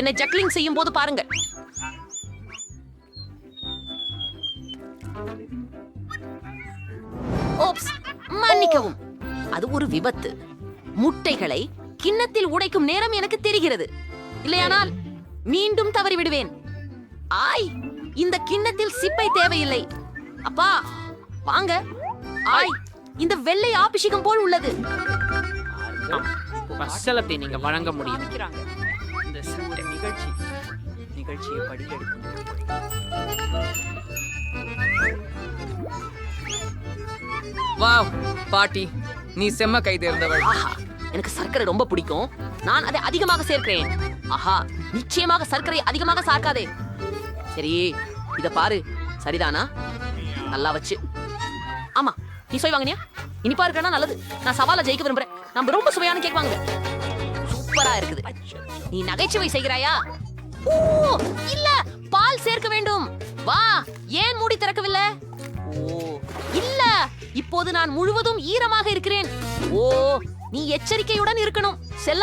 என்னை ஜக்லிங் செய்யும் போது பாருங்க ஓப்ஸ் மன்னிக்கவும். அது ஒரு விபத்து. முட்டைகளை கிண்ணத்தில் உடைக்கும் நேரம் எனக்கு தெரிகிறது. இல்லையானால் மீண்டும் தவறி விடுவேன் ஆய் இந்த கிண்ணத்தில் சிப்பை தேவையில்லை. அப்பா வாங்க. ஆய் இந்த வெள்ளை ஆபிஷேகம் போல் உள்ளது. வசலத்தை நீங்க வழங்க முடியும். இந்த நிகழ்ச்சி. நிகழ்ச்சியை படியெடுக்கும். வாவ் பாட்டி. நீ செம்ம கை தேர்ந்தவள் ஆஹா எனக்கு சர்க்கரை ரொம்ப பிடிக்கும். நான் அதை அதிகமாக சேர்க்கிறேன். ஆஹா நிச்சயமாக சர்க்கரை அதிகமாக சார்க்காதே. சரி இத பாரு. சரிதானா? நல்லா வச்சு. ஆமா நீ சுவை வாங்கினியா? இனிப்பா இருக்கா நல்லது. நான் சவால ஜெயிக்க விரும்புறேன். நம்ம ரொம்ப சுவையான கேக் வாங்க சூப்பரா இருக்குது. நீ நகைச்சுவை செய்கிறாயா? ஓ இல்ல பால் சேர்க்க வேண்டும். வா ஏன் மூடி திறக்கவில்லை? ஓ இல்ல இப்போது நான் முழுவதும் ஈரமாக இருக்கிறேன். ஓ நீ எச்சரிக்கையுடன் இருக்கணும். செல்ல